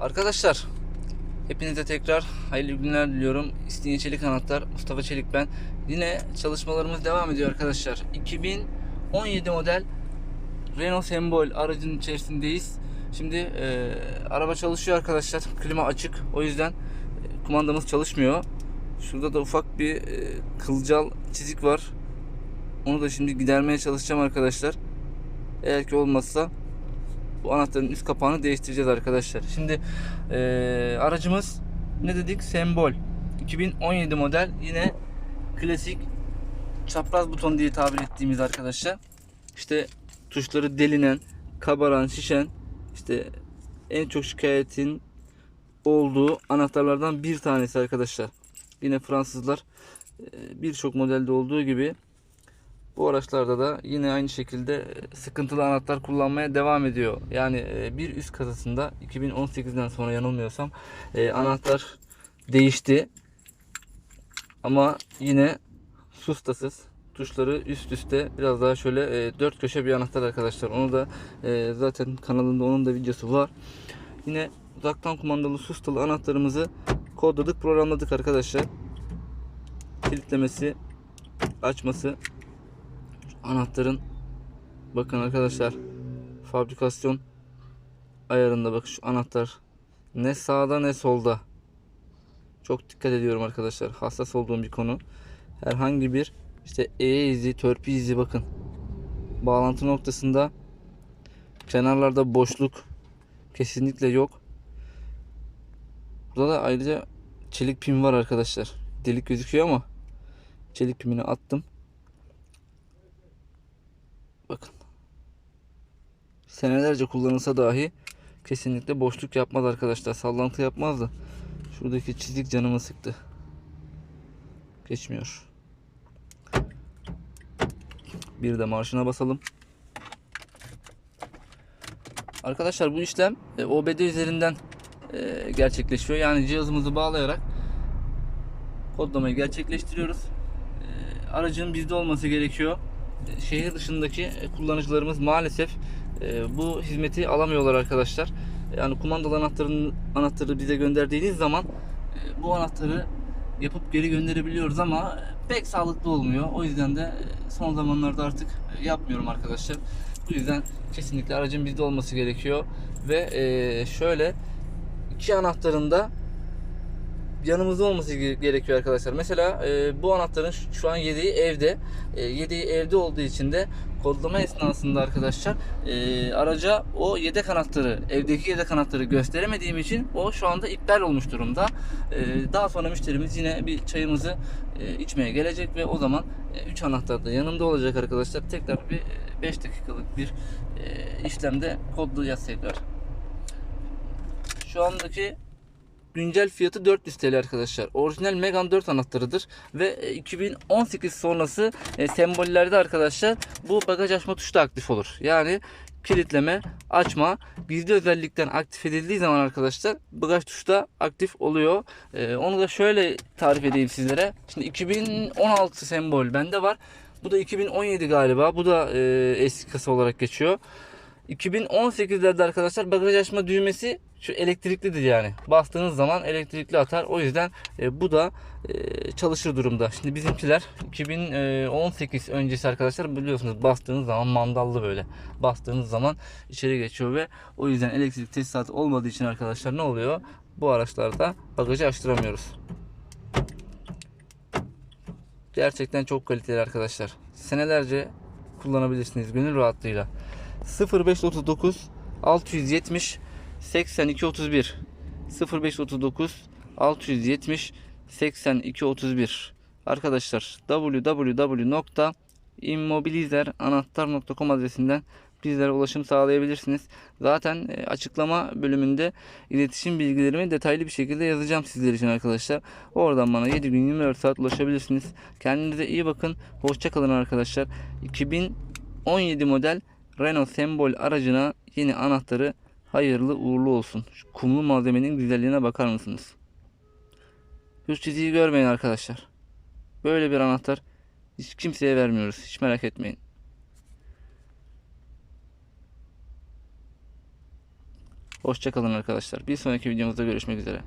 Arkadaşlar hepinize tekrar hayırlı günler diliyorum. İstinye Çelik Anahtar, Mustafa Çelik ben. Yine çalışmalarımız devam ediyor arkadaşlar. 2017 model Renault Sembol aracın içerisindeyiz. Şimdi e, araba çalışıyor arkadaşlar. Klima açık. O yüzden e, kumandamız çalışmıyor. Şurada da ufak bir e, kılcal çizik var. Onu da şimdi gidermeye çalışacağım arkadaşlar. Eğer ki olmazsa bu anahtarın üst kapağını değiştireceğiz arkadaşlar. Şimdi eee, aracımız ne dedik? Sembol. 2017 model. Yine klasik çapraz buton diye tabir ettiğimiz arkadaşlar. İşte tuşları delinen, kabaran, şişen işte en çok şikayetin olduğu anahtarlardan bir tanesi arkadaşlar. Yine Fransızlar eee, birçok modelde olduğu gibi bu araçlarda da yine aynı şekilde e, sıkıntılı anahtar kullanmaya devam ediyor. Yani e, bir üst kasasında 2018'den sonra yanılmıyorsam e, anahtar değişti. Ama yine sustasız tuşları üst üste biraz daha şöyle e, dört köşe bir anahtar arkadaşlar. Onu da e, zaten kanalında onun da videosu var. Yine uzaktan kumandalı sustalı anahtarımızı kodladık programladık arkadaşlar. Kilitlemesi açması anahtarın bakın arkadaşlar fabrikasyon ayarında bak şu anahtar ne sağda ne solda. Çok dikkat ediyorum arkadaşlar hassas olduğum bir konu. Herhangi bir işte E izi törpü izi bakın. Bağlantı noktasında kenarlarda boşluk kesinlikle yok. Burada da ayrıca çelik pin var arkadaşlar. Delik gözüküyor ama çelik pimini attım Bakın. Senelerce kullanılsa dahi kesinlikle boşluk yapmaz arkadaşlar. Sallantı yapmaz da. Şuradaki çizik canımı sıktı. Geçmiyor. Bir de marşına basalım. Arkadaşlar bu işlem e, OBD üzerinden e, gerçekleşiyor. Yani cihazımızı bağlayarak kodlamayı gerçekleştiriyoruz. E, Aracın bizde olması gerekiyor şehir dışındaki kullanıcılarımız maalesef e, bu hizmeti alamıyorlar arkadaşlar. Yani kumandalı anahtarın anahtarı bize gönderdiğiniz zaman e, bu anahtarı yapıp geri gönderebiliyoruz ama pek sağlıklı olmuyor. O yüzden de e, son zamanlarda artık yapmıyorum arkadaşlar. Bu yüzden kesinlikle aracın bizde olması gerekiyor ve e, şöyle iki anahtarın da yanımızda olması gerekiyor arkadaşlar. Mesela e, bu anahtarın şu, an yedeği evde. E, yedeği evde olduğu için de kodlama esnasında arkadaşlar e, araca o yedek anahtarı, evdeki yedek anahtarı gösteremediğim için o şu anda iptal olmuş durumda. E, daha sonra müşterimiz yine bir çayımızı e, içmeye gelecek ve o zaman 3 e, anahtar da yanımda olacak arkadaşlar. Tekrar bir 5 dakikalık bir e, işlemde kodlayacağız tekrar. Şu andaki güncel fiyatı 400 TL arkadaşlar. Orijinal Megane 4 anahtarıdır ve 2018 sonrası e, sembollerde arkadaşlar bu bagaj açma tuşu da aktif olur. Yani kilitleme, açma bizde özellikten aktif edildiği zaman arkadaşlar bagaj tuşu da aktif oluyor. E, onu da şöyle tarif edeyim sizlere. Şimdi 2016 sembol bende var. Bu da 2017 galiba. Bu da e, eski kasa olarak geçiyor. 2018'lerde arkadaşlar bagaj açma düğmesi şu elektriklidir yani. Bastığınız zaman elektrikli atar. O yüzden e, bu da e, çalışır durumda. Şimdi bizimkiler 2018 öncesi arkadaşlar biliyorsunuz bastığınız zaman mandallı böyle. Bastığınız zaman içeri geçiyor ve o yüzden elektrik tesisatı olmadığı için arkadaşlar ne oluyor? Bu araçlarda bagajı açtıramıyoruz. Gerçekten çok kaliteli arkadaşlar. Senelerce kullanabilirsiniz gönül rahatlığıyla. 0539 670 8231 0539 670 8231 Arkadaşlar www.immobilizeranahtar.com adresinden bizlere ulaşım sağlayabilirsiniz. Zaten e, açıklama bölümünde iletişim bilgilerimi detaylı bir şekilde yazacağım sizler için arkadaşlar. Oradan bana 7 gün 24 saat ulaşabilirsiniz. Kendinize iyi bakın. Hoşçakalın arkadaşlar. 2017 model Renault Sembol aracına yeni anahtarı hayırlı uğurlu olsun. Şu kumlu malzemenin güzelliğine bakar mısınız? Şu çiziyi görmeyin arkadaşlar. Böyle bir anahtar hiç kimseye vermiyoruz. Hiç merak etmeyin. Hoşçakalın arkadaşlar. Bir sonraki videomuzda görüşmek üzere.